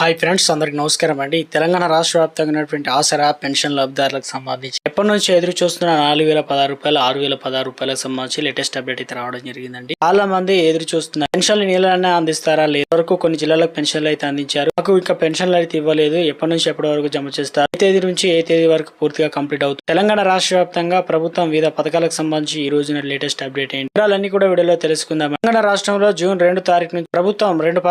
Hi friends అందరికి నమస్కారం అండి. తెలంగాణ రాష్ట్ర వ్యాప్తంగా ఉన్నటువంటి ఆసరా పెన్షన్ లబ్ధిదారులకు సంబంధించి ఎప్పటి నుంచి ఎదురు చూస్తున్న నాలుగు వేల పదహారు రూపాయలు ఆరు వేల పదహారు రూపాయలకు సంబంధించి లేటెస్ట్ అప్డేట్ అయితే రావడం జరిగిందండి. చాలా మంది ఎదురు చూస్తున్నారు పెన్షన్లు నీళ్ళనే అందిస్తారా? లేదు వరకు కొన్ని జిల్లాలకు పెన్షన్లు అయితే అందించారు. మాకు ఇంకా పెన్షన్లు అయితే ఇవ్వలేదు. ఎప్పటి నుంచి ఎప్పటి వరకు జమ చేస్తారు? ఏ తేదీ నుంచి ఏ తేదీ వరకు పూర్తిగా కంప్లీట్ అవుతుంది? తెలంగాణ రాష్ట్ర వ్యాప్తంగా ప్రభుత్వం వివిధ పథకాలకు సంబంధించి ఈ రోజున లేటెస్ట్ అప్డేట్ ఏంటి? వివరాలన్నీ కూడా వీడియోలో తెలుసుకుందాం. తెలంగాణ రాష్ట్రంలో జూన్ రెండు తారీఖు నుంచి ప్రభుత్వం రెండు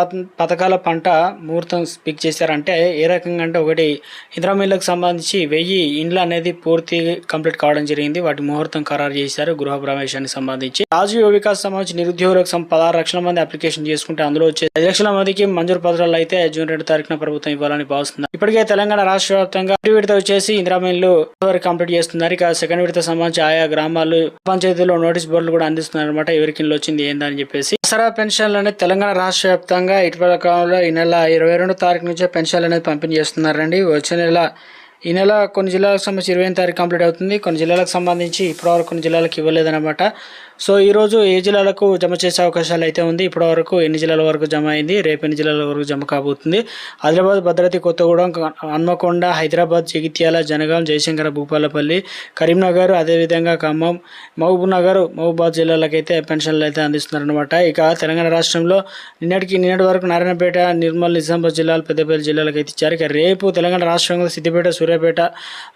పథకాల పంట ముహూర్తం పిక్ చేశారంటే ఏ రకంగా అంటే ఒకటి ఇందిరా సంబంధించి వెయ్యి ఇండ్లు అనేది పూర్తి కంప్లీట్ కావడం జరిగింది. వాటి ముహూర్తం ఖరారు చేశారు గృహ ప్రవేశానికి సంబంధించి. రాజీవ్ వికాస్ సంబంధించి నిరుద్యోగులకు సం- పదహారు లక్షల మంది అప్లికేషన్ చేసుకుంటే అందులో వచ్చే ఐదు లక్షల మందికి మంజూరు పత్రాలు అయితే జూన్ రెండు తారీఖున ప్రభుత్వం ఇవ్వాలని భావిస్తుంది ఇప్పటికే తెలంగాణ రాష్ట్ర వ్యాప్తంగా మొదటి విడత వచ్చేసి ఇందిరా వరకు కంప్లీట్ చేస్తున్నారు. ఇక సెకండ్ విడత సంబంధించి ఆయా గ్రామాలు పంచాయతీలో నోటీస్ బోర్డులు కూడా అందిస్తున్నారు అనమాట ఎవరికి వచ్చింది ఏందని చెప్పేసి. దసరా పెన్షన్లు అనేది తెలంగాణ రాష్ట్ర వ్యాప్తంగా ఇటీవల కాలంలో ఈ నెల ఇరవై రెండు తారీఖు నుంచే పెన్షన్లు అనేది పంపిణీ చేస్తున్నారండి. వచ్చే నెల ఈ నెల కొన్ని జిల్లాలకు సంబంధించి ఇరవై తారీఖు కంప్లీట్ అవుతుంది. కొన్ని జిల్లాలకు సంబంధించి ఇప్పటివరకు కొన్ని జిల్లాలకు ఇవ్వలేదన్నమాట. సో ఈ రోజు ఏ జిల్లాలకు జమ చేసే అవకాశాలు అయితే ఉంది? ఇప్పటివరకు ఎన్ని జిల్లాల వరకు జమ అయింది? రేపు ఎన్ని జిల్లాల వరకు జమ కాబోతుంది? ఆదిలాబాద్ భద్రాద్రి కొత్తగూడెం హన్మకొండ హైదరాబాద్ జగిత్యాల జనగాం జయశంకర భూపాలపల్లి కరీంనగర్ అదేవిధంగా ఖమ్మం మహబూబ్ నగర్ మహబూబాద్ జిల్లాలకైతే పెన్షన్లు అయితే అందిస్తున్నారనమాట ఇక తెలంగాణ రాష్ట్రంలో నిన్నటికి నిన్నటి వరకు నారాయణపేట నిర్మల్ నిజామాబాద్ జిల్లాలు పెద్దపల్లి జిల్లాలకు అయితే ఇచ్చారు. ఇక రేపు తెలంగాణ రాష్ట్రంలో సిద్దిపేట సూర్యాపేట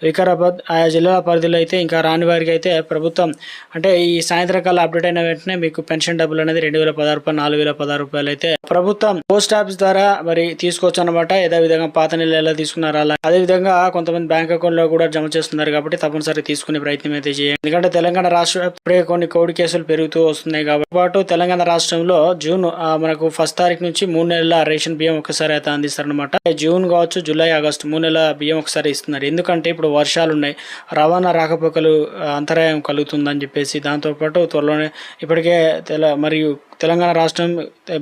వికారాబాద్ ఆయా జిల్లాల పరిధిలో అయితే ఇంకా రాని వారికి అయితే ప్రభుత్వం అంటే ఈ సాయంత్రకాల అప్డేట్ అయిన వెంటనే మీకు పెన్షన్ డబ్బులు అనేది రెండు వేల పదహారు రూపాయలు నాలుగు వేల పదహారు రూపాయలు అయితే ప్రభుత్వం పోస్ట్ ఆఫీస్ ద్వారా మరి తీసుకోవచ్చు అనమాట ఏదో విధంగా పాత నెలలు ఎలా తీసుకున్నారా అలా అదే విధంగా కొంతమంది బ్యాంక్ అకౌంట్లో కూడా జమ చేస్తున్నారు కాబట్టి తప్పనిసరి తీసుకునే ప్రయత్నం అయితే చేయండి. ఎందుకంటే తెలంగాణ రాష్ట్ర ఇప్పుడే కొన్ని కోవిడ్ కేసులు పెరుగుతూ వస్తున్నాయి కాబట్టి పాటు తెలంగాణ రాష్ట్రంలో జూన్ ఆ, మనకు ఫస్ట్ తారీఖు నుంచి మూడు నెలల రేషన్ బియ్యం ఒకసారి అయితే అందిస్తారనమాట జూన్ కావచ్చు జూలై ఆగస్టు మూడు నెలల బియ్యం ఒకసారి చేస్తున్నారు. ఎందుకంటే ఇప్పుడు వర్షాలు ఉన్నాయి రవాణా రాకపోకలు అంతరాయం కలుగుతుందని చెప్పేసి దాంతోపాటు త్వరలోనే ఇప్పటికే తెల మరియు తెలంగాణ రాష్ట్రం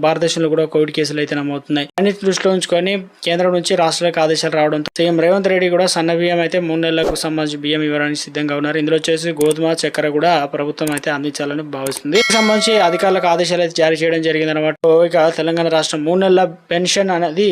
భారతదేశంలో కూడా కోవిడ్ కేసులు అయితే నమోదుతున్నాయి. అన్నిటి దృష్టిలో ఉంచుకొని కేంద్రం నుంచి రాష్ట్రాలకు ఆదేశాలు రావడంతో సీఎం రేవంత్ రెడ్డి కూడా సన్న బియ్యం అయితే మూడు నెలలకు సంబంధించి బియ్యం ఇవ్వడానికి సిద్ధంగా ఉన్నారు. ఇందులో వచ్చేసి గోధుమ చక్కెర కూడా ప్రభుత్వం అయితే అందించాలని భావిస్తుంది. దీనికి సంబంధించి అధికారులకు ఆదేశాలు అయితే జారీ చేయడం జరిగింది అనమాట ఇక తెలంగాణ రాష్ట్రం మూడు నెలల పెన్షన్ అనేది